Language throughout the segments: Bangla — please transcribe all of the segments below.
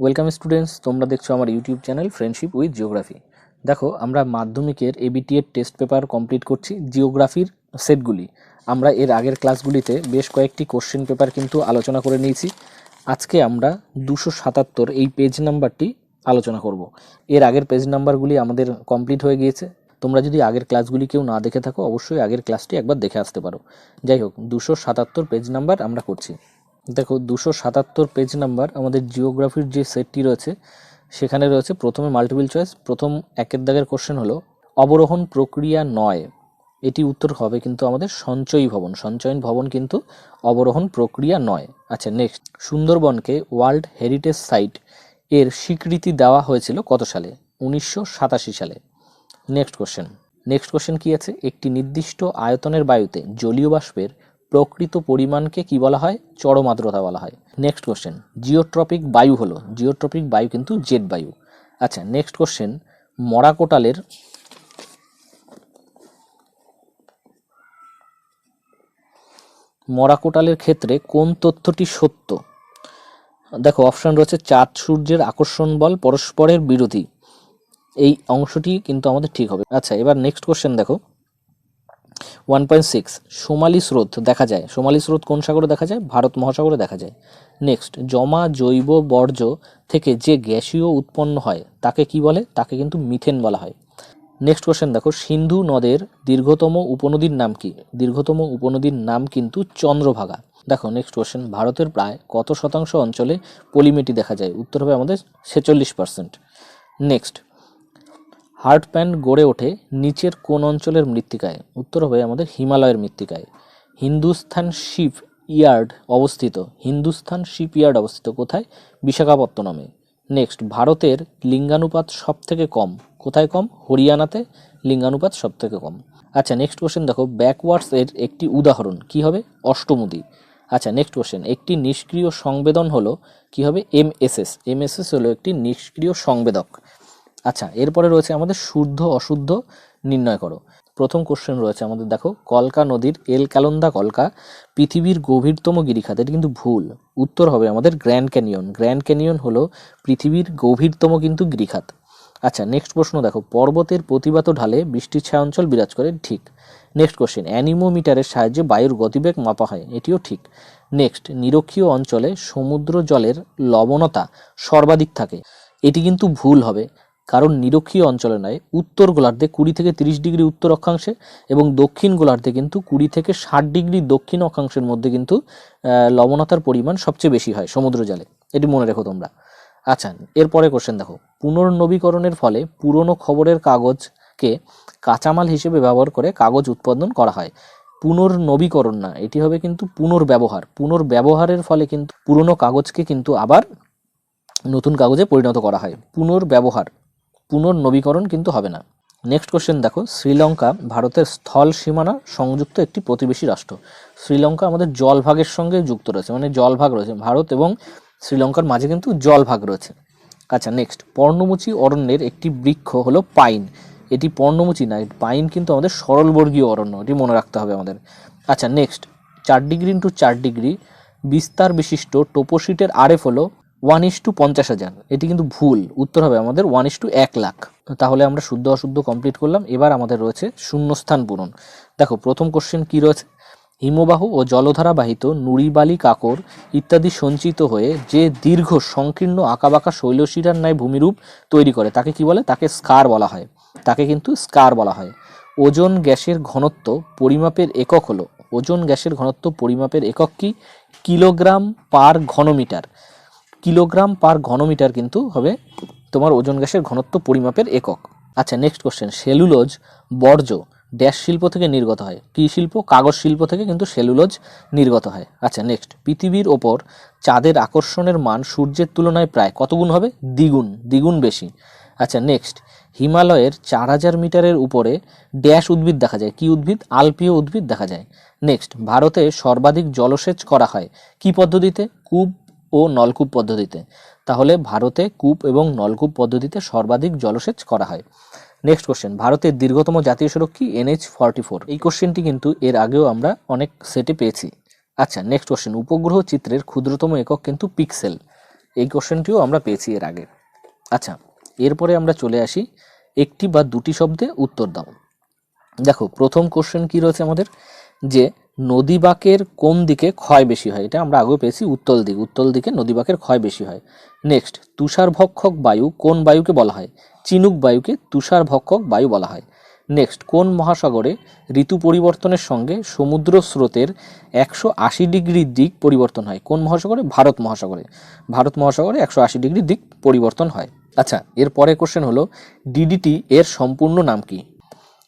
ওয়েলকাম স্টুডেন্টস তোমরা দেখছ আমার YouTube channel friendship with geography দেখো, আমরা মাধ্যমিকের এবিটি এর টেস্ট পেপার কমপ্লিট করছি জিওগ্রাফির সেটগুলি। আমরা এর আগের ক্লাসগুলিতে বেশ কয়েকটি কোশ্চেন পেপার কিন্তু আলোচনা করে নিয়েছি। আজকে আমরা দুশো সাতাত্তর এই পেজ নাম্বারটি আলোচনা করব। এর আগের পেজ নাম্বারগুলি আমাদের কমপ্লিট হয়ে গিয়েছে। তোমরা যদি আগের ক্লাসগুলি কেউ না দেখে থাকো, অবশ্যই আগের ক্লাসটি একবার দেখে আসতে পারো। যাই হোক, দুশো সাতাত্তর পেজ নাম্বার আমরা করছি। দেখো দুশো সাতাত্তর পেজ নাম্বার আমাদের জিওগ্রাফির যে সেটটি রয়েছে, সেখানে রয়েছে প্রথমে মাল্টিপল চয়েস প্রথম একের দাগের কোশ্চেন হলো, অবরোহণ প্রক্রিয়া নয়। এটি উত্তর হবে কিন্তু আমাদের সঞ্চয়ী ভবন। সঞ্চয়ন ভবন কিন্তু অবরোহণ প্রক্রিয়া নয়। আচ্ছা নেক্সট সুন্দরবনকে ওয়ার্ল্ড হেরিটেজ সাইট এর স্বীকৃতি দেওয়া হয়েছিল কত সালে? উনিশশো সাতাশি সালে। নেক্সট কোশ্চেন নেক্সট কোশ্চেন কি আছে? একটি নির্দিষ্ট আয়তনের বায়ুতে জলীয় বাষ্পের প্রকৃত পরিমাণকে কি বলা হয়? চরম আর্দ্রতা বলা হয়। নেক্সট কোশ্চেন জিওট্রপিক বায়ু হলো। জিওট্রপিক বায়ু কিন্তু জেট বায়ু। আচ্ছা নেক্সট কোশ্চেন মরাকোটালের মরাকোটালের ক্ষেত্রে কোন তথ্যটি সত্য? দেখো অপশন রয়েছে চাঁদ সূর্যের আকর্ষণ বল পরস্পরের বিরোধী। এই অংশটি কিন্তু আমাদের ঠিক হবে। আচ্ছা এবার নেক্সট কোশ্চেন দেখো। ওয়ান পয়েন্ট সিক্স, সোমালি স্রোত দেখা যায়। সোমালি স্রোত কোন সাগরে দেখা যায়? ভারত মহাসাগরে দেখা যায়। নেক্সট, জমা জৈব বর্জ্য থেকে যে গ্যাসীয় উৎপন্ন হয়, তাকে কি বলে? তাকে কিন্তু মিথেন বলা হয়। নেক্সট কোশ্চেন দেখো, সিন্ধু নদের দীর্ঘতম উপনদীর নাম কি? দীর্ঘতম উপনদীর নাম কিন্তু চন্দ্রভাগা। দেখো, নেক্সট কোশ্চেন, ভারতের প্রায় কত শতাংশ অঞ্চলে পলিমেটি দেখা যায়? উত্তর হবে আমাদের ছেচল্লিশ পার্সেন্ট। নেক্সট হার্ট প্যান গড়ে ওঠে নিচের কোন অঞ্চলের মৃত্তিকায়। উত্তর হবে আমাদের হিমালয়ের মৃত্তিকায়। হিন্দুস্থান শিপ ইয়ার্ড অবস্থিত। হিন্দুস্থান শিপ ইয়ার্ড অবস্থিত কোথায়? বিশাখাপত্তনমে। নেক্সট, ভারতের লিঙ্গানুপাত সব থেকে কম। কোথায় কম? হরিয়ানাতে লিঙ্গানুপাত সব থেকে কম। আচ্ছা নেক্সট কোশ্চেন দেখো ব্যাকওয়ার্ডস এর একটি উদাহরণ। কি হবে? অষ্টমুদি। আচ্ছা নেক্সট কোশ্চেন একটি নিষ্ক্রিয় সংবেদন হলো কি হবে? এমএসএস এমএসএস হলো একটি নিষ্ক্রিয় সংবেদক। আচ্ছা এরপরে রয়েছে আমাদের শুদ্ধ অশুদ্ধ নির্ণয় করো। প্রথম কোশ্চেন রয়েছে আমাদের, দেখো, কলকা নদীর এল ক্যালন্দা কলকা, পৃথিবীর গভীরতম গিরিখাত, এটা কিন্তু ভুল। উত্তর হবে আমাদের গ্র্যান্ড ক্যানিয়ন। গ্র্যান্ড ক্যানিয়ন হলো পৃথিবীর গভীরতম কিন্তু গিরিখাত। আচ্ছা নেক্সট প্রশ্ন দেখো, পর্বতের প্রতিবাত ঢালে বৃষ্টির ছায়া অঞ্চল বিরাজ করে, ঠিক। নেক্সট কোশ্চেন অ্যানিমোমিটারের সাহায্যে বায়ুর গতিবেগ মাপা হয়, এটিও ঠিক। নেক্সট নিরক্ষীয় অঞ্চলে সমুদ্র জলের লবণতা সর্বাধিক থাকে, এটি কিন্তু ভুল হবে। কারণ নিরক্ষীয় অঞ্চলে নয়, উত্তর গোলার্ধে কুড়ি থেকে তিরিশ ডিগ্রি উত্তর অক্ষাংশে এবং দক্ষিণ গোলার্ধে কিন্তু কুড়ি থেকে ষাট ডিগ্রি দক্ষিণ অক্ষাংশের মধ্যে কিন্তু লবণতার পরিমাণ সবচেয়ে বেশি হয় সমুদ্র জলে। এটি মনে রেখো তোমরা। আচ্ছা এরপরে কোশ্চেন দেখো। পুনর্নবীকরণের ফলে পুরনো খবরের কাগজকে কাঁচামাল হিসেবে ব্যবহার করে কাগজ উৎপাদন করা হয়। পুনর্নবীকরণ না, এটি হবে কিন্তু পুনর্ব্যবহার। পুনর্ব্যবহারের ফলে কিন্তু পুরনো কাগজকে কিন্তু আবার নতুন কাগজে পরিণত করা হয়। পুনর্ব্যবহার। পুনর্নবীকরণ কিন্তু হবে না। নেক্সট কোশ্চেন দেখো, শ্রীলঙ্কা ভারতের স্থল সীমানা সংযুক্ত একটি প্রতিবেশী রাষ্ট্র। শ্রীলঙ্কা আমাদের জলভাগের সঙ্গে যুক্ত রয়েছে মানে জলভাগ রয়েছে। ভারত এবং শ্রীলঙ্কার মাঝে কিন্তু জলভাগ রয়েছে। আচ্ছা নেক্সট পর্ণমোচী অরণ্যের একটি বৃক্ষ হলো পাইন। এটি পর্ণমোচী না পাইন কিন্তু আমাদের সরলবর্গীয় অরণ্য, এটি মনে রাখতে হবে আমাদের। আচ্ছা নেক্সট চার ডিগ্রি ইন্টু চার ডিগ্রি, বিস্তার বিশিষ্ট টোপোশিটের আরএফ হলো ওয়ান ইস টু পঞ্চাশ হাজার। এটি কিন্তু ভুল। উত্তর হবে আমাদের ওয়ান ইস টু এক লাখ। তাহলে আমরা শুদ্ধ অশুদ্ধ কমপ্লিট করলাম। এবার আমাদের রয়েছে শূন্যস্থান পূরণ। দেখো, প্রথম কোশ্চেন কি রয়েছে? হিমবাহ ও জলধারাবাহিত নুড়িবালি কাকর ইত্যাদি সঞ্চিত হয়ে যে দীর্ঘ, সংকীর্ণ, আঁকাবাঁকা শৈলশিরার ন্যায় ভূমিরূপ তৈরি করে, তাকে কি বলে? তাকে স্কার বলা হয়। তাকে কিন্তু স্কার বলা হয়। ওজন গ্যাসের ঘনত্ব পরিমাপের একক হলো। ওজন গ্যাসের ঘনত্ব পরিমাপের একক কি? কিলোগ্রাম পার ঘনমিটার। কিলোগ্রাম পার ঘনমিটার কিন্তু হবে তোমার ওজন গ্যাসের ঘনত্ব পরিমাপের একক। আচ্ছা নেক্সট কোশ্চেন সেলুলোজ বর্জ্য ড্যাশ শিল্প থেকে নির্গত হয়। কী শিল্প? কাগজ শিল্প থেকে কিন্তু সেলুলোজ নির্গত হয়। আচ্ছা নেক্সট পৃথিবীর ওপর চাঁদের আকর্ষণের মান সূর্যের তুলনায় প্রায় কতগুণ হবে? দ্বিগুণ দ্বিগুণ বেশি। আচ্ছা নেক্সট হিমালয়ের চার হাজার মিটারের উপরে ড্যাশ উদ্ভিদ দেখা যায়। কি উদ্ভিদ? আলপীয় উদ্ভিদ দেখা যায়। নেক্সট ভারতে সর্বাধিক জলসেচ করা হয় কি পদ্ধতিতে? কূপ ও নলকূপ পদ্ধতিতে। তাহলে ভারতে কূপ এবং নলকূপ পদ্ধতিতে সর্বাধিক জলসেচ করা হয়। নেক্সট কোশ্চেন ভারতের দীর্ঘতম জাতীয় সড়ক কি এনএইচ ফর্টি ফোর এই কোশ্চেনটি কিন্তু এর আগেও আমরা অনেক সেটে পেয়েছি। আচ্ছা নেক্সট কোশ্চেন উপগ্রহ চিত্রের ক্ষুদ্রতম একক কিন্তু পিক্সেল এই কোশ্চেনটিও আমরা পেয়েছি এর আগে। আচ্ছা এরপরে আমরা চলে আসি একটি বা দুটি শব্দে উত্তর দাও। দেখো, প্রথম কোশ্চেন কি রয়েছে আমাদের? যে নদী বাঁকের কোন দিকে ক্ষয় বেশি হয়? এটা আমরা আগেও পেয়েছি, উত্তল দিক। উত্তল দিকে নদী বাঁকের ক্ষয় বেশি হয়। নেক্সট তুষারভক্ষক বায়ু কোন বায়ুকে বলা হয়? চিনুক বায়ুকে তুষারভক্ষক বায়ু বলা হয়। নেক্সট কোন মহাসাগরে ঋতু পরিবর্তনের সঙ্গে সমুদ্র স্রোতের একশো আশি ডিগ্রির দিক পরিবর্তন হয়? কোন মহাসাগরে? ভারত মহাসাগরে। ভারত মহাসাগরে একশো আশি ডিগ্রি দিক পরিবর্তন হয়। আচ্ছা এর পরে কোশ্চেন হলো ডিডিটি এর সম্পূর্ণ নাম কি?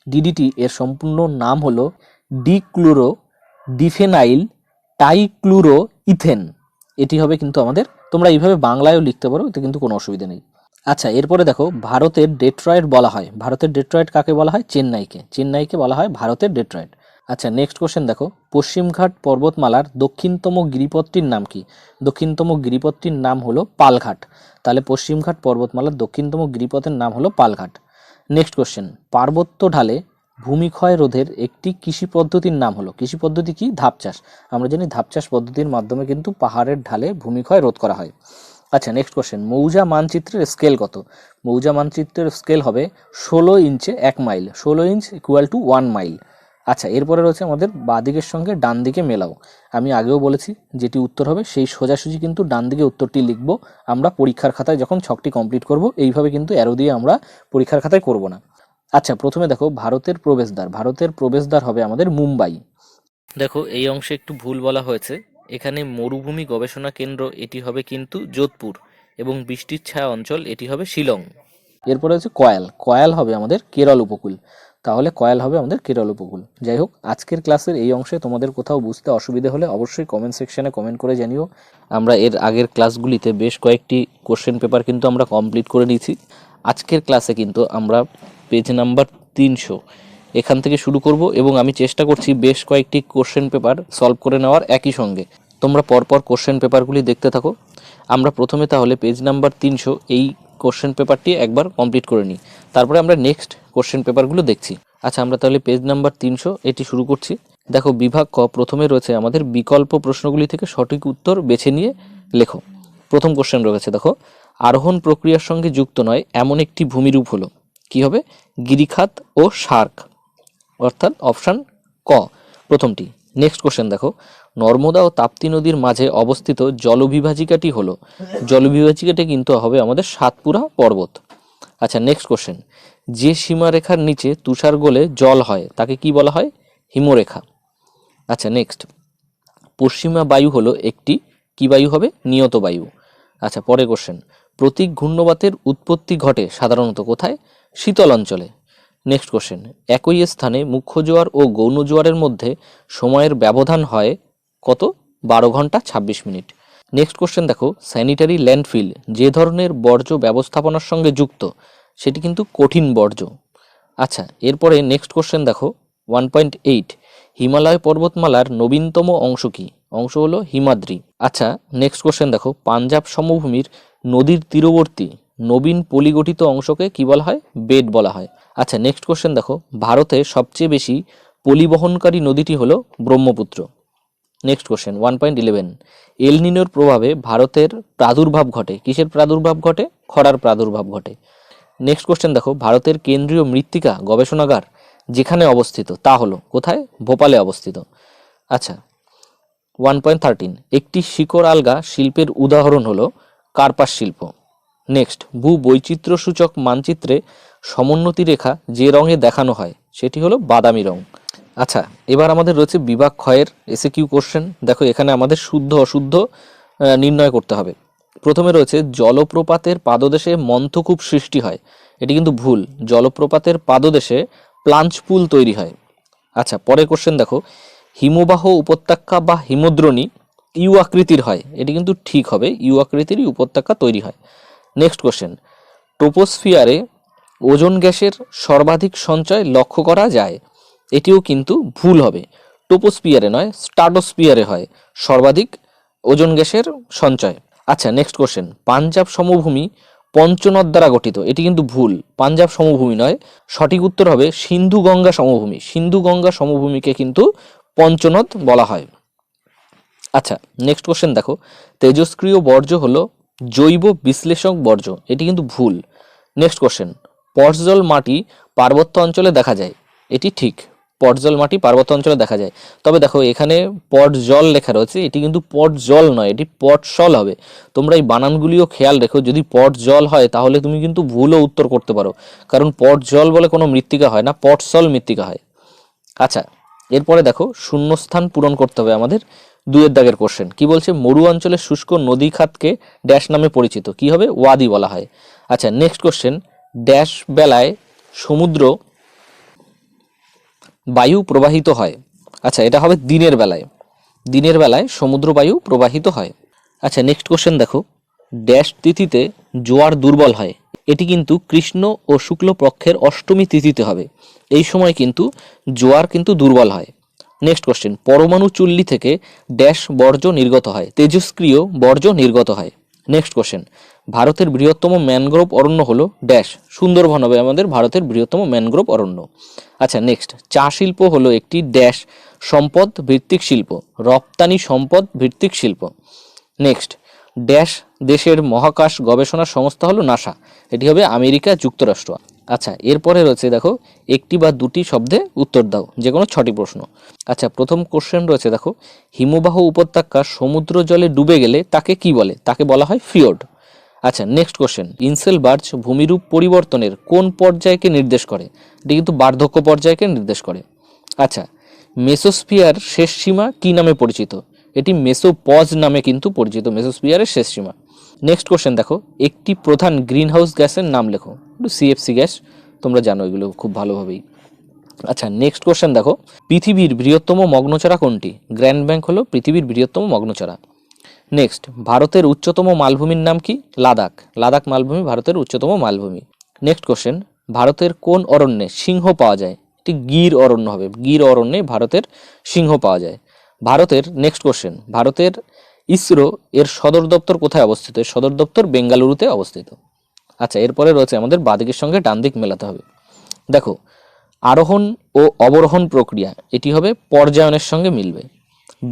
ডিডিটি এর সম্পূর্ণ নাম হলো ডিক্লোরো ডিফেনাইল টাইক্লুরো ইথেন এটি হবে কিন্তু আমাদের, তোমরা এইভাবে বাংলায়ও লিখতে পারো, এতে কিন্তু কোনো অসুবিধা নেই। আচ্ছা এরপরে দেখো, ভারতের ডেট্রয়েট বলা হয়। ভারতের ডেট্রয়েট কাকে বলা হয়? চেন্নাইকে। চেন্নাইকে বলা হয় ভারতের ডেট্রয়েট। আচ্ছা নেক্সট কোশ্চেন দেখো, পশ্চিমঘাট পর্বতমালার দক্ষিণতম গিরিপথটির নাম কি? দক্ষিণতম গিরিপথটির নাম হলো পালঘাট। তাহলে পশ্চিমঘাট পর্বতমালার দক্ষিণতম গিরিপথের নাম হলো পালঘাট। নেক্সট কোশ্চেন পার্বত্য ঢালে ভূমিক্ষয় রোধের একটি কৃষি পদ্ধতির নাম হলো, কৃষি পদ্ধতি কি? ধাপ চাষ। আমরা জানি ধাপ চাষ পদ্ধতির মাধ্যমে কিন্তু পাহাড়ের ঢালে ভূমিক্ষয় রোধ করা হয়। আচ্ছা নেক্সট কোশ্চেন মৌজা মানচিত্রের স্কেল কত? মৌজা মানচিত্রের স্কেল হবে ষোলো ইঞ্চে এক মাইল ষোলো inch equal to one mile আচ্ছা এরপরে রয়েছে আমাদের বাঁদিকের সঙ্গে ডান দিকে মেলাও। আমি আগেও বলেছি, যেটি উত্তর হবে, সেই সোজাসুজি কিন্তু ডান দিকে উত্তরটি লিখব। আমরা পরীক্ষার খাতায় যখন ছকটি কমপ্লিট করব, এইভাবে কিন্তু অ্যারো দিয়ে আমরা পরীক্ষার খাতায় করব না। আচ্ছা প্রথমে দেখো ভারতের প্রবেশদ্বার। ভারতের প্রবেশদ্বার হবে আমাদের মুম্বাই। দেখো এই অংশে একটু ভুল বলা হয়েছে। এখানে মরুভূমি গবেষণা কেন্দ্র এটি হবে কিন্তু যোধপুর এবং বৃষ্টির ছায়া অঞ্চল এটি হবে শিলং। এরপরে হচ্ছে কয়াল। কয়াল হবে আমাদের কেরল উপকূল। তাহলে কয়াল হবে আমাদের কেরল উপকূল। যাই হোক আজকের ক্লাসের এই অংশে তোমাদের কোথাও বুঝতে অসুবিধে হলে অবশ্যই কমেন্ট সেকশানে কমেন্ট করে জানিও। আমরা এর আগের ক্লাসগুলিতে বেশ কয়েকটি কোশ্চেন পেপার কিন্তু আমরা কমপ্লিট করে নিয়েছি। আজকের ক্লাসে কিন্তু আমরা পেজ নাম্বার তিনশো। এখান থেকে শুরু করব এবং আমি চেষ্টা করছি বেশ কয়েকটি কোশ্চেন পেপার সলভ করে নেওয়ার একই সঙ্গে। তোমরা পরপর কোশ্চেন পেপারগুলি দেখতে থাকো। আমরা প্রথমে তাহলে পেজ নাম্বার তিনশো এই কোশ্চেন পেপারটি একবার কমপ্লিট করে নিই। তারপরে আমরা নেক্সট কোশ্চেন পেপারগুলো দেখছি। আচ্ছা আমরা তাহলে পেজ নাম্বার তিনশো এটি শুরু করছি। দেখো, বিভাগ ক প্রথমে রয়েছে আমাদের বিকল্প প্রশ্নগুলি থেকে সঠিক উত্তর বেছে নিয়ে লেখো। প্রথম কোশ্চেন রয়েছে, দেখো। আরোহণ প্রক্রিয়ার সঙ্গে যুক্ত নয়, এমন একটি ভূমিরূপ হলো। কি হবে? গিরিখাত ও শার্ক অর্থাৎ অপশান ক। প্রথমটি নেক্সট কোশ্চেন দেখো। নর্মদা ও তাপ্তি নদীর মাঝে অবস্থিত জলবিভাজিকাটি হলো। জলবিভাজিকাটি কিন্তু হবে আমাদের সাতপুরা পর্বত। আচ্ছা নেক্সট কোশ্চেন যে সীমারেখার নিচে তুষার গলে জল হয়, তাকে কি বলা হয়? হিমরেখা। আচ্ছা নেক্সট পশ্চিমা বায়ু হলো একটি, কি বায়ু হবে? নিয়ত বায়ু। আচ্ছা পরে কোশ্চেন প্রতীক ঘূর্ণবাতের উৎপত্তি ঘটে সাধারণত কোথায়? শীতল অঞ্চলে। নেক্সট কোশ্চেন একই স্থানে মুখ্য জোয়ার ও গৌণ জোয়ারের মধ্যে সময়ের ব্যবধান হয় কত? বারো ঘণ্টা ছাব্বিশ মিনিট। নেক্সট কোশ্চেন দেখো। স্যানিটারি ল্যান্ডফিল যে ধরনের বর্জ্য ব্যবস্থাপনার সঙ্গে যুক্ত, সেটি কিন্তু কঠিন বর্জ্য। আচ্ছা এরপরে নেক্সট কোশ্চেন দেখো। ওয়ান পয়েন্ট এইট হিমালয় পর্বতমালার নবীনতম অংশ কি? অংশ হলো হিমাদ্রি। আচ্ছা নেক্সট কোশ্চেন দেখো। পাঞ্জাব সমভূমির নদীর তীরবর্তী নবীন পলিগঠিত অংশকে কি বলা হয়? বেড বলা হয়। আচ্ছা নেক্সট কোশ্চেন দেখো। ভারতে সবচেয়ে বেশি পলিবহনকারী নদীটি হলো Brahmaputra. Next question one point eleven এলনিনোর প্রভাবে ভারতের প্রাদুর্ভাব ঘটে। কিসের প্রাদুর্ভাব ঘটে? খরার প্রাদুর্ভাব ঘটে। নেক্সট কোশ্চেন দেখো। ভারতের কেন্দ্রীয় মৃত্তিকা গবেষণাগার যেখানে অবস্থিত, তা হলো কোথায়? ভোপালে অবস্থিত। আচ্ছা ওয়ান পয়েন্ট থার্টিন একটি শিকড় আলগা শিল্পের উদাহরণ হলো কার্পাস শিল্প। নেক্সট ভূ বৈচিত্র্য সূচক মানচিত্রে সমোন্নতি রেখা যে রঙে দেখানো হয়, সেটি হলো বাদামি রং। আচ্ছা এবার আমাদের রয়েছে বিভাগ ক্ষয়ের এসে কিউ কোশ্চেন দেখো, এখানে আমাদের শুদ্ধ, অশুদ্ধ নির্ণয় করতে হবে। প্রথমে রয়েছে জলপ্রপাতের পাদদেশে মন্থকূপ সৃষ্টি হয়। এটি কিন্তু ভুল। জলপ্রপাতের পাদদেশে প্লাঞ্চ পুল তৈরি হয়। আচ্ছা পরের কোশ্চেন দেখো। হিমবাহ উপত্যকা বা হিমদ্রণী ইউ আকৃতির হয়। এটি কিন্তু ঠিক হবে, ইউ আকৃতিরই উপত্যকা তৈরি হয়। নেক্সট কোশ্চেন ট্রোপোস্ফিয়ারে ওজোন গ্যাসের সর্বাধিক সঞ্চয় লক্ষ্য করা যায়। এটিও কিন্তু ভুল হবে। টোপোস্পিয়ারে নয় স্টাটোস্পিয়ারে হয়। সর্বাধিক ওজোন গ্যাসের সঞ্চয়। আচ্ছা নেক্সট কোশ্চেন পাঞ্জাব সমভূমি পঞ্চনদ দ্বারা গঠিত। এটি কিন্তু ভুল। পাঞ্জাব সমভূমি নয়। সঠিক উত্তর হবে সিন্ধু গঙ্গা সমভূমি। সিন্ধু গঙ্গা সমভূমিকে কিন্তু পঞ্চনদ বলা হয়। আচ্ছা নেক্সট কোশ্চেন দেখো। তেজস্ক্রিয় বর্জ্য হলো জৈব বিশ্লেষক বর্জ্য, এটি কিন্তু ভুল। নেক্সট কোশ্চেন পটজল মাটি পার্বত্য অঞ্চলে দেখা যায়। এটি ঠিক পটজল মাটি পার্বত্য অঞ্চলে দেখা যায়। তবে দেখো, এখানে পট জল লেখা রয়েছে, এটি কিন্তু পট জল নয়, এটি পট সল হবে। তোমরা এই বানানগুলিও খেয়াল রেখো, যদি পট জল হয়, তাহলে তুমি কিন্তু ভুলও উত্তর করতে পারো। কারণ পট জল বলে কোনো মৃত্তিকা হয় না পট সল মৃত্তিকা হয়। আচ্ছা এরপরে দেখো, শূন্যস্থান পূরণ করতে হবে আমাদের। দুয়ের দাগের কোশ্চেন কি বলছে? মরু অঞ্চলের শুষ্ক নদী খাতকে ড্যাশ নামে পরিচিত। কি হবে? ওয়াদি বলা হয়। আচ্ছা নেক্সট কোশ্চেন ড্যাশ বেলায় সমুদ্র বায়ু প্রবাহিত হয়। আচ্ছা এটা হবে দিনের বেলায়। দিনের বেলায় সমুদ্র বায়ু প্রবাহিত হয়। আচ্ছা নেক্সট কোশ্চেন দেখো। ড্যাশ তিথিতে জোয়ার দুর্বল হয়। এটি কিন্তু কৃষ্ণ ও শুক্ল পক্ষের অষ্টমী তিথিতে হবে। এই সময় কিন্তু জোয়ার কিন্তু দুর্বল হয়। নেক্সট কোশ্চেন পরমাণু চুল্লি থেকে ড্যাশ বর্জ্য নির্গত হয়। তেজস্ক্রিয় বর্জ্য নির্গত হয়। নেক্সট কোশ্চেন ভারতের বৃহত্তম ম্যানগ্রোভ অরণ্য হলো ড্যাশ। সুন্দরবন হবে আমাদের ভারতের বৃহত্তম ম্যানগ্রোভ অরণ্য। আচ্ছা নেক্সট চা শিল্প হলো একটি ড্যাশ সম্পদ ভিত্তিক শিল্প। রপ্তানি সম্পদ ভিত্তিক শিল্প। নেক্সট ড্যাশ দেশের মহাকাশ গবেষণা সংস্থা হলো নাসা। এটি হবে আমেরিকা যুক্তরাষ্ট্র। আচ্ছা এরপরে রয়েছে দেখো, একটি বা দুটি শব্দে উত্তর দাও, যে কোনো ছটি প্রশ্ন। আচ্ছা প্রথম কোশ্চেন রয়েছে দেখো, হিমবাহ উপত্যকা সমুদ্র জলে ডুবে গেলে তাকে কি বলে? তাকে বলা হয় ফিওর্ড আচ্ছা নেক্সট কোশ্চেন ইনসেল বার্চ ভূমিরূপ পরিবর্তনের কোন পর্যায়কে নির্দেশ করে? এটি কিন্তু বার্ধক্য পর্যায়কে নির্দেশ করে। আচ্ছা মেসোস্ফিয়ার শেষ সীমা কি নামে পরিচিত? এটি মেসোপজ নামে কিন্তু পরিচিত, মেসোস্ফিয়ারের শেষ সীমা। নেক্সট কোশ্চেন দেখো। একটি প্রধান গ্রিনহাউস গ্যাসের নাম লেখো। একটু সিএফসি গ্যাস, তোমরা জানো এগুলো খুব ভালোভাবেই। আচ্ছা নেক্সট কোশ্চেন দেখো। পৃথিবীর বৃহত্তম মগ্নচড়া কোনটি? গ্র্যান্ড ব্যাংক হলো পৃথিবীর বৃহত্তম মগ্নচড়া নেক্সট ভারতের উচ্চতম মালভূমির নাম কি? লাদাখ। লাদাখ মালভূমি, ভারতের উচ্চতম মালভূমি। নেক্সট কোশ্চেন ভারতের কোন অরণ্যে সিংহ পাওয়া যায়? এটি গির অরণ্য হবে। গির অরণ্যে ভারতের সিংহ পাওয়া যায়। ভারতের নেক্সট কোশ্চেন ভারতের ইসরো এর সদর দপ্তর কোথায় অবস্থিত? এর সদর দপ্তর বেঙ্গালুরুতে অবস্থিত। আচ্ছা এরপরে রয়েছে আমাদের বাদিকের সঙ্গে ডান দিক মেলাতে হবে। দেখো, আরোহণ ও অবরোহণ প্রক্রিয়া, এটি হবে পর্যায়নের সঙ্গে মিলবে।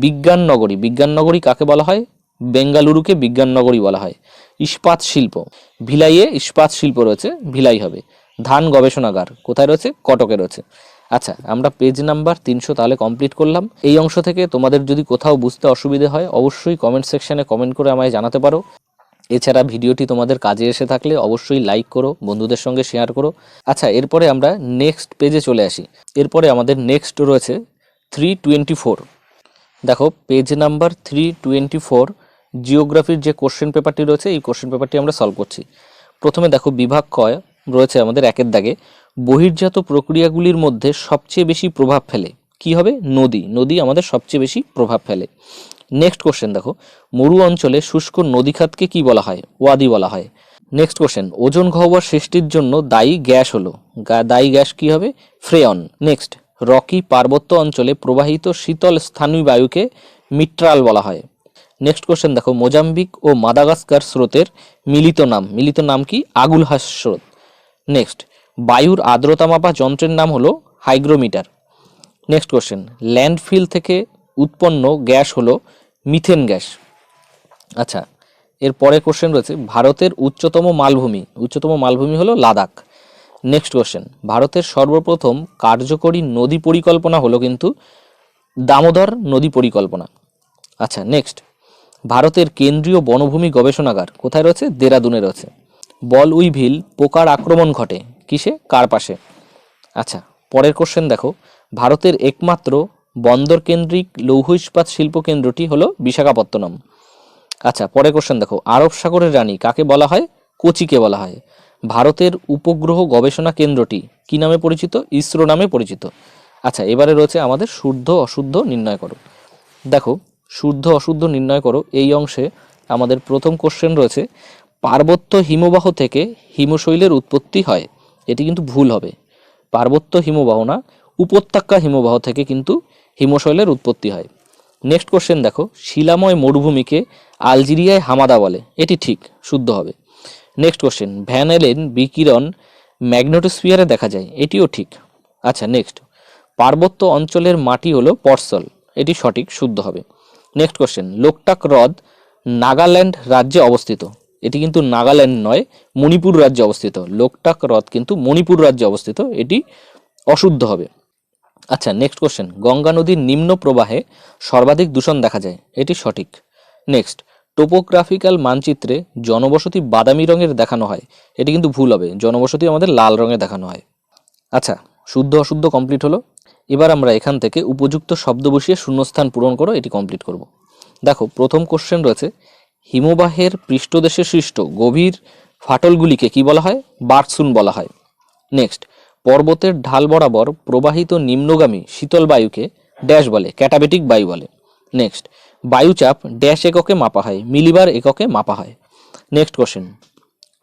বিজ্ঞান নগরী বিজ্ঞান নগরী কাকে বলা হয়? বেঙ্গালুরুকে বিজ্ঞান নগরী বলা হয়। ইস্পাত শিল্প, ভিলাইয়ে ইস্পাত শিল্প রয়েছে, ভিলাই হবে। ধান গবেষণাগার, কোথায় রয়েছে? কটকে রয়েছে। আচ্ছা আমরা পেজ নাম্বার তিনশো তাহলে কমপ্লিট করলাম। এই অংশ থেকে তোমাদের যদি কোথাও বুঝতে অসুবিধে হয়, অবশ্যই কমেন্ট সেকশানে কমেন্ট করে আমায় জানাতে পারো। এছাড়া ভিডিওটি তোমাদের কাজে এসে থাকলে অবশ্যই লাইক করো, বন্ধুদের সঙ্গে শেয়ার করো। আচ্ছা এরপরে আমরা নেক্সট পেজে চলে আসি। এরপরে আমাদের নেক্সট রয়েছে থ্রি টোয়েন্টি ফোর দেখো page number three twenty four জিওগ্রাফির যে কোশ্চেন পেপারটি রয়েছে, এই কোশ্চেন পেপারটি আমরা সলভ করছি। প্রথমে দেখো বিভাগ কয় রয়েছে আমাদের একের দাগে, বহির্জাত প্রক্রিয়াগুলির মধ্যে সবচেয়ে বেশি প্রভাব ফেলে। কি হবে? নদী। নদী আমাদের সবচেয়ে বেশি প্রভাব ফেলে। নেক্সট কোশ্চেন দেখো। মরু অঞ্চলে শুষ্ক নদীখাতকে কি বলা হয়? ওয়াদি বলা হয়। নেক্সট কোশ্চেন ওজন গহ্বর সৃষ্টির জন্য দায়ী গ্যাস হলো। দায়ী গ্যাস কি হবে? ফ্রেয়ন। নেক্সট রকি পার্বত্য অঞ্চলে প্রবাহিত শীতল স্থানীয় বায়ুকে মিট্রাল বলা হয়। নেক্সট কোশ্চেন দেখো। মোজাম্বিক ও মাদাগাস্কার স্রোতের মিলিত নাম। মিলিত নাম কি? আগুলহাস স্রোত নেক্সট বায়ুর আর্দ্রতা মাপা যন্ত্রের নাম হলো হাইগ্রোমিটার। নেক্সট কোশ্চেন ল্যান্ডফিল থেকে উৎপন্ন গ্যাস হলো মিথেন গ্যাস। আচ্ছা এর পরে কোশ্চেন রয়েছে, ভারতের উচ্চতম মালভূমি উচ্চতম মালভূমি হলো লাদাখ। নেক্সট কোশ্চেন ভারতের সর্বপ্রথম কার্যকরী নদী পরিকল্পনা হলো কিন্তু দামোদর নদী পরিকল্পনা। আচ্ছা নেক্সট ভারতের কেন্দ্রীয় বনভূমি গবেষণাগার কোথায় রয়েছে? দেরাদুনে রয়েছে। বল উইভিল পোকার আক্রমণ ঘটে। কিসে? কার পাশে? আচ্ছা পরের কোশ্চেন দেখো। ভারতের একমাত্র বন্দর কেন্দ্রিক লৌহ ইস্পাত শিল্প কেন্দ্রটি হলো বিশাখাপত্তনম। আচ্ছা পরের কোশ্চেন দেখো। আরব সাগরের রানী কাকে বলা হয়? কোচিকে বলা হয়। ভারতের উপগ্রহ গবেষণা কেন্দ্রটি কি নামে পরিচিত? ইসরো নামে পরিচিত। আচ্ছা এবারে রয়েছে আমাদের শুদ্ধ অশুদ্ধ নির্ণয় করো। দেখো, শুদ্ধ অশুদ্ধ নির্ণয় করো। এই অংশে আমাদের প্রথম কোশ্চেন রয়েছে পার্বত্য হিমবাহ থেকে হিমশৈলের উৎপত্তি হয়, এটি কিন্তু ভুল হবে। পার্বত্য হিমবাহ না, উপত্যকা হিমবাহ থেকে কিন্তু হিমশৈলের উৎপত্তি হয়। নেক্সট কোশ্চেন দেখো, শিলাময় মরুভূমিকে আলজেরিয়ায় হামাদা বলে, এটি ঠিক, শুদ্ধ হবে। নেক্সট কোশ্চেন ভ্যান এলেন বিকিরণ ম্যাগনেটোস্ফিয়ারে দেখা যায়, এটিও ঠিক। আচ্ছা নেক্সট পার্বত্য অঞ্চলের মাটি হলো পর্সল, এটি সঠিক, শুদ্ধ হবে। নেক্সট কোশ্চেন লোকটাক হ্রদ নাগাল্যান্ড রাজ্যে অবস্থিত এটি কিন্তু নাগাল্যান্ড নয়, মণিপুর রাজ্যে অবস্থিত। লোকটাক হ্রদ কিন্তু মণিপুর রাজ্যে অবস্থিত, এটি অশুদ্ধ হবে। আচ্ছা নেক্সট কোশ্চেন গঙ্গা নদীর নিম্ন প্রবাহে সর্বাধিক দূষণ দেখা যায়, এটি সঠিক। নেক্সট টোপোগ্রাফিক্যাল মানচিত্রে জনবসতি বাদামি রঙের দেখানো হয়, এটি কিন্তু ভুল হবে, জনবসতি আমাদের লাল রঙে দেখানো হয়। আচ্ছা শুদ্ধ অশুদ্ধ কমপ্লিট হলো। এবার আমরা এখান থেকে উপযুক্ত শব্দ বসিয়ে শূন্যস্থান পূরণ করো, এটি কমপ্লিট করব। দেখো, প্রথম কোশ্চেন রয়েছে হিমবাহের পৃষ্ঠদেশে সৃষ্ট গভীর ফাটলগুলিকে কি বলা হয়? বার্সুন বলা হয়। নেক্সট, পর্বতের ঢাল বরাবর প্রবাহিত নিম্নগামী শীতল বায়ুকে ড্যাশ বলে, ক্যাটাবেটিক বায়ু বলে। নেক্সট, বায়ুচাপ ড্যাশ এককে মাপা হয়, মিলিবার এককে মাপা হয়। নেক্সট কোশ্চেন,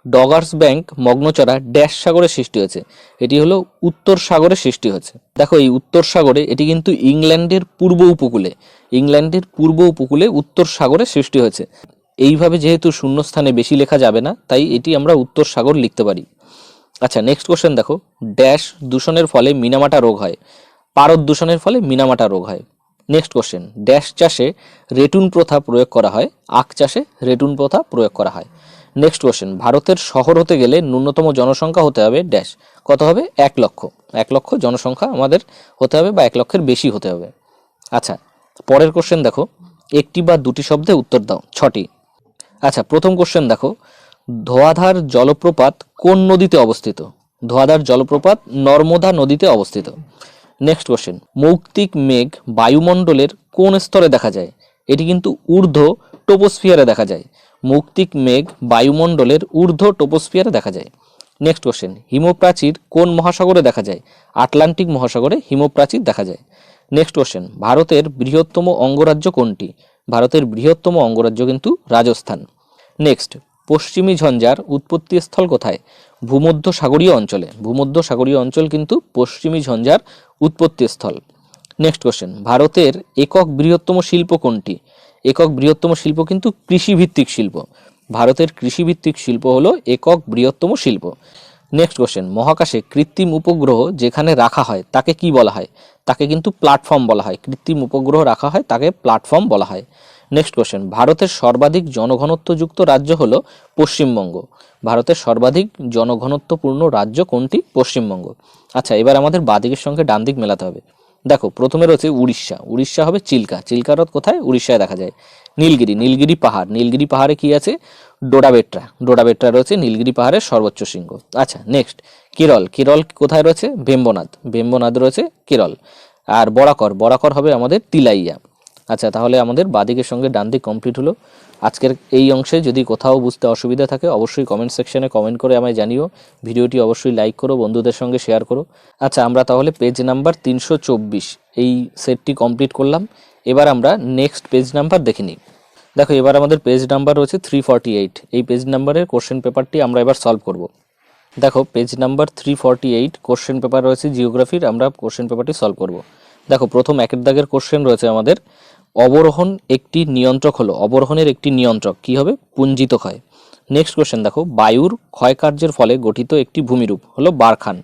ডগার্স ব্যাংক মগ্নচড়া ড্যাশ সাগরে সৃষ্টি হয়েছে। এটি হলো উত্তর সাগরে সৃষ্টি হয়েছে। দেখো, এই উত্তর সাগরে এটি কিন্তু ইংল্যান্ডের পূর্ব উপকূলে, ইংল্যান্ডের পূর্ব উপকূলে উত্তর সাগরে সৃষ্টি হয়েছে। এইভাবে যেহেতু শূন্যস্থানে বেশি লেখা যাবে না, তাই এটি আমরা উত্তর সাগর লিখতে পারি। আচ্ছা নেক্সট কোশ্চেন দেখো। ড্যাশ দূষণের ফলে মিনামাটা রোগ হয়। পারদ দূষণের ফলে মিনামাটা রোগ হয়। নেক্সট কোশ্চেন ড্যাশ চাষে রেটুন প্রথা প্রয়োগ করা হয়। আখ চাষে রেটুন প্রথা প্রয়োগ করা হয়। নেক্সট কোশ্চেন ভারতের শহর হতে গেলে ন্যূনতম জনসংখ্যা হতে হবে ড্যাশ কত হবে? এক লক্ষ। এক লক্ষ জনসংখ্যা আমাদের হতে হবে বা এক লক্ষের বেশি হতে হবে। আচ্ছা পরের কোশ্চেন দেখো। একটি বা দুটি শব্দে উত্তর দাও। ছটি। আচ্ছা প্রথম কোশ্চেন দেখো। ধোয়াধার জলপ্রপাত কোন নদীতে অবস্থিত? ধোয়াধার জলপ্রপাত নর্মদা নদীতে অবস্থিত। নেক্সট কোশ্চেন মৌক্তিক মেঘ বায়ুমণ্ডলের কোন স্তরে দেখা যায়? এটি কিন্তু ঊর্ধ্ব টোপোস্ফিয়ারে দেখা যায়। মৌক্তিক মেঘ বায়ুমণ্ডলের ঊর্ধ্ব টোপোস্ফিয়ারে দেখা যায়। নেক্সট কোশ্চেন হিমপ্রাচীর কোন মহাসাগরে দেখা যায়? আটলান্টিক মহাসাগরে হিমপ্রাচীর দেখা যায়। নেক্সট কোশ্চেন ভারতের বৃহত্তম অঙ্গরাজ্য কোনটি? ভারতের বৃহত্তম অঙ্গরাজ্য কিন্তু রাজস্থান। নেক্সট পশ্চিমী ঝঞ্ঝার উৎপত্তি স্থল কোথায়? ভূমধ্য সাগরীয় অঞ্চলে। ভূমধ্য সাগরীয় অঞ্চল কিন্তু পশ্চিমী ঝঞ্ঝার উৎপত্তি স্থল। নেক্সট কোশ্চেন ভারতের একক বৃহত্তম শিল্প কোনটি? একক বৃহত্তম শিল্প কিন্তু কৃষিভিত্তিক শিল্প। ভারতের কৃষিভিত্তিক শিল্প হলো একক বৃহত্তম শিল্প। নেক্সট কোশ্চেন মহাকাশে কৃত্রিম উপগ্রহ যেখানে রাখা হয়, তাকে কি বলা হয়? তাকে কিন্তু প্ল্যাটফর্ম বলা হয়। কৃত্রিম উপগ্রহ রাখা হয়, তাকে প্ল্যাটফর্ম বলা হয়। নেক্সট কোশ্চেন ভারতের সর্বাধিক জনঘনত্বযুক্ত রাজ্য হলো পশ্চিমবঙ্গ। ভারতের সর্বাধিক জনঘনত্বপূর্ণ রাজ্য কোনটি? পশ্চিমবঙ্গ। আচ্ছা এবার আমাদের বাদিকের সঙ্গে ডান দিক মেলাতে হবে। দেখো প্রথমে রয়েছে উড়িষ্যা। উড়িষ্যা হবে চিল্কা। চিল্কা হ্রদ কোথায়? উড়িষ্যায় দেখা যায়। নীলগিরি। নীলগিরি পাহাড়। নীলগিরি পাহাড়ে কি আছে? ডোডাবেট্রা। ডোডাবেট্রা রয়েছে নীলগিরি পাহাড়ের সর্বোচ্চ শৃঙ্গ। আচ্ছা নেক্সট কেরল। কেরল কোথায় রয়েছে? ভেম্বনাথ। ভেম্বনাথ রয়েছে কেরল। আর বরাকর। বরাকর হবে আমাদের তিলাইয়া। আচ্ছা তাহলে আমাদের বাদিকের সঙ্গে ডান দিক কমপ্লিট হলো। আজকের এই অংশে যদি কোথাও বুঝতে অসুবিধা থাকে, অবশ্যই কমেন্ট সেকশনে কমেন্ট করে আমায় জানিও। ভিডিওটি অবশ্যই লাইক করো, বন্ধুদের সঙ্গে শেয়ার করো। আচ্ছা আমরা তাহলে পেজ নাম্বার তিনশো চব্বিশ, এই সেটটি কমপ্লিট করলাম। এবার আমরা নেক্সট পেজ নাম্বার দেখে নিই। দেখো, এবার আমাদের পেজ নাম্বার রয়েছে থ্রি এই পেজ নাম্বারের কোশ্চেন পেপারটি আমরা এবার সলভ করব। দেখো page number three forty eight question paper রয়েছে জিওগ্রাফির আমরা কোশ্চেন পেপারটি সলভ করব। দেখো, প্রথম একের দাগের কোশ্চেন রয়েছে আমাদের। অবরোহণ একটি নিয়ন্ত্রক হলো, অবরোহণের একটি নিয়ন্ত্রক। কি হবে? পুঞ্জিত ক্ষয়। নেক্সট কোশ্চেন দেখো। বায়ুর ক্ষয়কার্যের ফলে গঠিত একটি ভূমিরূপ হলো বারখান।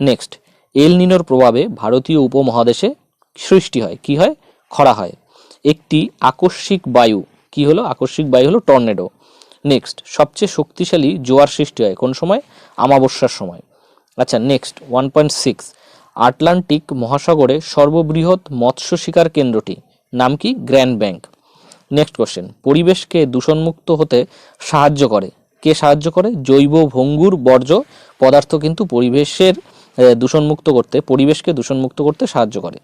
নেক্সট এল নিনোর প্রভাবে ভারতীয় উপমহাদেশে সৃষ্টি হয়। কি হয়? খরা হয়। একটি আকস্মিক বায়ু। কি হলো? আকস্মিক বায়ু হলো টর্নেডো। নেক্সট সবচেয়ে শক্তিশালী জোয়ার সৃষ্টি হয় কোন সময়? আমাবস্যার সময়। আচ্ছা next one point six Atlantic মহাসাগরে সর্ববৃহৎ মৎস্য শিকার কেন্দ্রটি। নাম কি? Grand bank. Next question. পরিবেশকে দূষণমুক্ত হতে সাহায্য করে। কে সাহায্য করে? জৈব ভঙ্গুর বর্জ্য পদার্থ কিন্তু পরিবেশের দূষণমুক্ত করতে, পরিবেশকে দূষণমুক্ত করতে সাহায্য করে।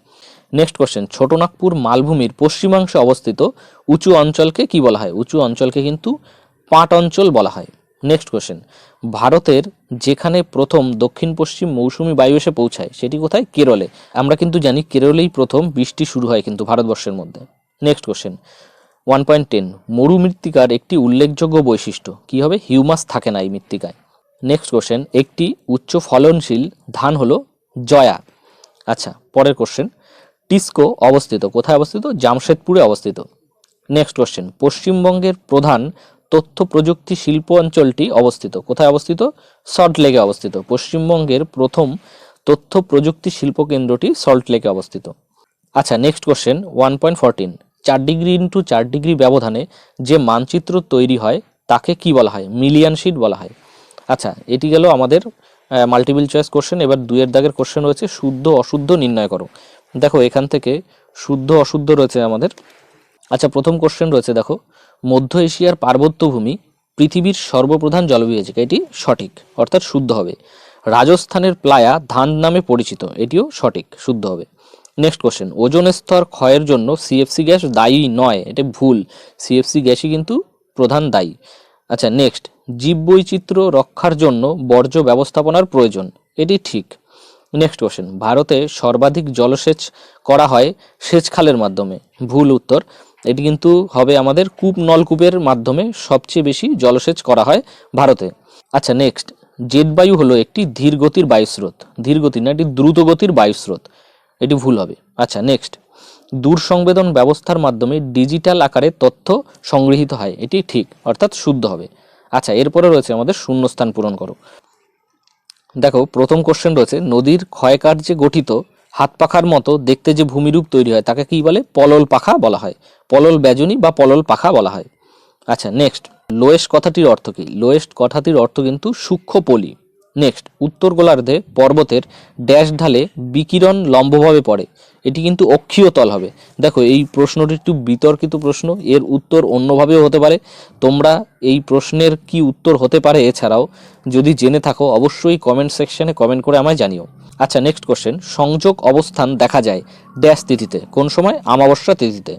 Next question. ছোটনাগপুর মালভূমির পশ্চিমাংশে অবস্থিত উঁচু অঞ্চলকে কি বলা হয়? উঁচু অঞ্চলকে কিন্তু পাট অঞ্চল বলা হয়। নেক্সট কোশ্চেন ভারতের যেখানে প্রথম দক্ষিণ পশ্চিম মৌসুমি বায়ু এসে পৌঁছায়, সেটি কোথায়? কেরলে। আমরা কিন্তু জানি কেরলেই প্রথম বৃষ্টি শুরু হয় কিন্তু ভারতবর্ষের মধ্যে। Next question one point ten মরু মৃত্তিকার একটি উল্লেখযোগ্য বৈশিষ্ট্য। কি হবে? হিউমাস থাকে না এই মৃত্তিকায়। নেক্সট কোশ্চেন একটি উচ্চ ফলনশীল ধান হলো জয়া। আচ্ছা পরের কোশ্চেন টিস্কো অবস্থিত। কোথায় অবস্থিত? জামশেদপুরে অবস্থিত। নেক্সট কোশ্চেন পশ্চিমবঙ্গের প্রধান তথ্য প্রযুক্তি শিল্প অঞ্চলটি অবস্থিত। কোথায় অবস্থিত? সল্টলেকে অবস্থিত। পশ্চিমবঙ্গের প্রথম তথ্য প্রযুক্তি শিল্প কেন্দ্রটি সল্টলেকে অবস্থিত। আচ্ছা next question one point fourteen চার ডিগ্রি ইন্টু চার ডিগ্রি ব্যবধানে যে মানচিত্র তৈরি হয়, তাকে কি বলা হয়? মিলিয়ন শিট বলা হয়। আচ্ছা এটি গেল আমাদের মাল্টিপল চয়েস কোশ্চেন এবার দুইয়ের দাগের কোশ্চেন রয়েছে শুদ্ধ অশুদ্ধ নির্ণয় করো। দেখো, এখান থেকে শুদ্ধ অশুদ্ধ রয়েছে আমাদের। আচ্ছা প্রথম কোশ্চেন রয়েছে, দেখো। মধ্য এশিয়ার পার্বত্য ভূমি পৃথিবীর সর্বপ্রধান জলবিভাজিকা, এটি সঠিক, অর্থাৎ শুদ্ধ হবে। রাজস্থানের প্লায়া ধান নামে পরিচিত, এটিও সঠিক, শুদ্ধ হবে। নেক্সট কোশ্চেন ওজন স্তর ক্ষয়ের জন্য সিএফসি গ্যাস দায়ী নয়, এটা ভুল। সিএফসি গ্যাসই কিন্তু প্রধান দায়ী। আচ্ছা নেক্সট জীববৈচিত্র্য রক্ষার জন্য বর্জ্য ব্যবস্থাপনার প্রয়োজন, এটি ঠিক। নেক্সট কোশ্চেন ভারতে সর্বাধিক জলসেচ করা হয় সেচ খালের মাধ্যমে। ভুল উত্তর এটি কিন্তু হবে আমাদের কূপ নলকূপের মাধ্যমে সবচেয়ে বেশি জলসেচ করা হয় ভারতে। আচ্ছা নেক্সট জেট বায়ু হলো একটি ধীর গতির বায়ুস্রোত। ধীর গতির না, এটি দ্রুত গতির বায়ুস্রোত। এটি ভুল হবে। আচ্ছা নেক্সট দূর সংবেদন ব্যবস্থার মাধ্যমে ডিজিটাল আকারে তথ্য সংগৃহীত হয়। এটি ঠিক, অর্থাৎ শুদ্ধ হবে। আচ্ছা এরপরে রয়েছে আমাদের শূন্যস্থান পূরণ করো। দেখো, প্রথম কোশ্চেন রয়েছে, নদীর ক্ষয়কার্যে গঠিত হাত পাখার মতো দেখতে যে ভূমিরূপ তৈরি হয়, তাকে কি বলে? পলল পাখা বলা হয়। পলল ব্যজনী বা পলল পাখা বলা হয়। আচ্ছা নেক্সট লোয়েস্ট কথাটির অর্থ কি? লোয়েস্ট কথাটির অর্থ কিন্তু সূক্ষ্ম পলি। নেক্সট উত্তর গোলার্ধে পর্বতের ড্যাশ ঢালে বিকিরণ লম্বভাবে পড়ে। এটি কিন্তু অক্ষীয় তল হবে। দেখো, এই প্রশ্নটি একটু বিতর্কিত প্রশ্ন, এর উত্তর অন্যভাবেও হতে পারে। তোমরা এই প্রশ্নের কি উত্তর হতে পারে এছাড়াও যদি জেনে থাকো, অবশ্যই কমেন্ট সেকশনে কমেন্ট করে আমায় জানিও। আচ্ছা নেক্সট কোশ্চেন সংযোগ অবস্থান দেখা যায় ড্যাশ তিথিতে। কোন সময়? আমাবস্যা তিথিতে।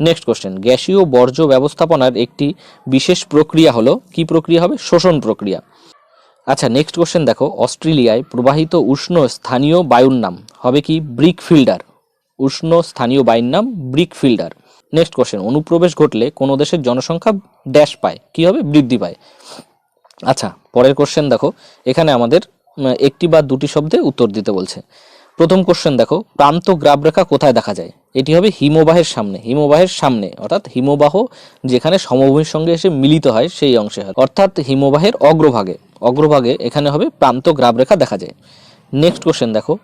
নেক্সট কোশ্চেন গ্যাসীয় বর্জ্য ব্যবস্থাপনার একটি বিশেষ প্রক্রিয়া হলো, কি প্রক্রিয়া হবে? শোষণ প্রক্রিয়া। আচ্ছা নেক্সট কোশ্চেন দেখো, অস্ট্রেলিয়ায় প্রবাহিত উষ্ণ স্থানীয় বায়ুর নাম, হবে কি? Brickfielder. উষ্ণ স্থানীয় বায়ুর নাম ব্রিক ফিল্ডার। নেক্সট কোশ্চেন, অনুপ্রবেশ ঘটলে কোনো দেশের জনসংখ্যা ড্যাশ পায়, কি হবে? বৃদ্ধি পায়। আচ্ছা পরের কোশ্চেন দেখো, এখানে আমাদের একটি বা দুটি শব্দে উত্তর দিতে বলছে। প্রথম কোশ্চেন দেখো, প্রান্ত গ্রাবরেখা কোথায় দেখা যায়? এটি হবে হিমবাহের সামনে হিমবাহের সামনে, অর্থাৎ হিমবাহ যেখানে সমভূমির সঙ্গে এসে মিলিত হয়, সেই অংশে হয়। অর্থাৎ হিমবাহের অগ্রভাগে অগ্রভাগে এখানে হবে প্রান্ত গ্রাবরেখা দেখা যায়। নেক্সট কোশ্চেন দেখো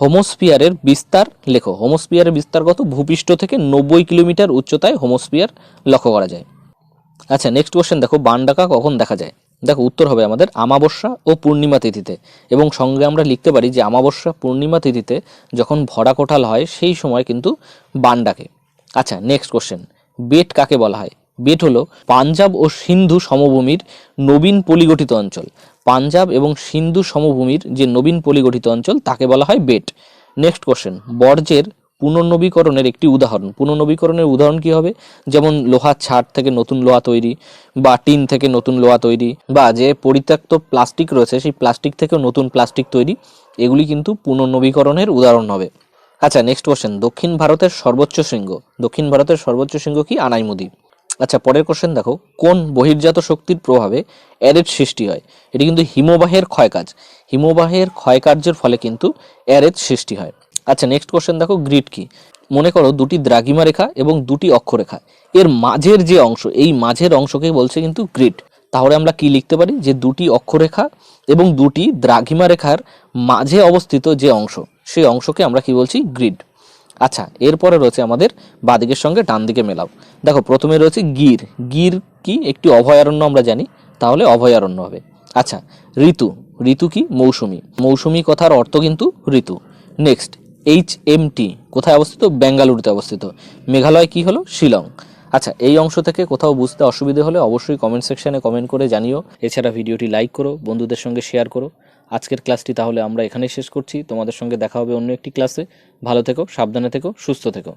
হোমোস্পিয়ারের বিস্তার, লেখো হোমোস্পিয়ারের বিস্তার কত ভূপৃষ্ঠ থেকে নব্বই কিলোমিটার উচ্চতায় হোমোস্পিয়ার লক্ষ্য করা যায়। আচ্ছা নেক্সট কোশ্চেন দেখো বান ডাকা কখন দেখা যায়? দেখো, উত্তর হবে আমাদের আমাবস্যা ও পূর্ণিমা তিথিতে। এবং সঙ্গে আমরা লিখতে পারি যে আমাবস্যা, পূর্ণিমা তিথিতে যখন ভরা কোঠাল হয়, সেই সময় কিন্তু বান ডাকে আচ্ছা নেক্সট কোশ্চেন বেট কাকে বলা হয়? বেট হলো পাঞ্জাব ও সিন্ধু সমভূমির নবীন পলিগঠিত অঞ্চল। পাঞ্জাব এবং সিন্ধু সমভূমির যে নবীন পলিগঠিত অঞ্চল, তাকে বলা হয় বেট। নেক্সট কোশ্চেন বর্জ্যের পুনর্নবীকরণের একটি উদাহরণ। পুনর্নবীকরণের উদাহরণ কি হবে? যেমন লোহার ছাট থেকে নতুন লোহা তৈরি, বা টিন থেকে নতুন লোহা তৈরি, বা যে পরিত্যক্ত প্লাস্টিক রয়েছে, সেই প্লাস্টিক থেকেও নতুন প্লাস্টিক তৈরি, এগুলি কিন্তু পুনর্নবীকরণের উদাহরণ হবে। আচ্ছা নেক্সট কোশ্চেন দক্ষিণ ভারতের সর্বোচ্চ শৃঙ্গ। দক্ষিণ ভারতের সর্বোচ্চ শৃঙ্গ কি? আনাইমুদি। আচ্ছা পরের কোশ্চেন দেখো, কোন বহির্জাত শক্তির প্রভাবে অ্যারেট সৃষ্টি হয়? এটি কিন্তু হিমবাহের ক্ষয়কাজ। হিমবাহের ক্ষয়কার্যের ফলে কিন্তু অ্যারেট সৃষ্টি হয়। আচ্ছা নেক্সট কোশ্চেন দেখো গ্রিড কি? মনে করো দুটি দ্রাঘিমা রেখা এবং দুটি অক্ষরেখা। এর মাঝের যে অংশ, এই মাঝের অংশকে বলছে কিন্তু গ্রিড তাহলে আমরা কি লিখতে পারি? যে দুটি অক্ষরেখা এবং দুটি দ্রাঘিমা রেখার মাঝে অবস্থিত যে অংশ, সেই অংশকে আমরা কি বলছি? গ্রিড আচ্ছা এরপরে রয়েছে আমাদের বাদিকের সঙ্গে ডান দিকে মেলাও। দেখো, প্রথমে রয়েছে গির। গির কি? একটি অভয়ারণ্য আমরা জানি, তাহলে অভয়ারণ্য হবে। আচ্ছা ঋতু। ঋতু কি? মৌসুমি। মৌসুমি কথার অর্থ কিন্তু ঋতু। নেক্সট এইচ এম টি কোথায় অবস্থিত? বেঙ্গালুরুতে অবস্থিত। মেঘালয় কি হলো? শিলং। আচ্ছা এই অংশ থেকে কোথাও বুঝতে অসুবিধে হলে অবশ্যই কমেন্ট সেকশনে কমেন্ট করে জানিও। এছাড়া ভিডিওটি লাইক করো, বন্ধুদের সঙ্গে শেয়ার করো। আজকের ক্লাসটি তাহলে আমরা এখানেই শেষ করছি। তোমাদের সঙ্গে দেখা হবে অন্য একটি ক্লাসে। ভালো থেকো, সাবধানে থেকো, সুস্থ থেকো।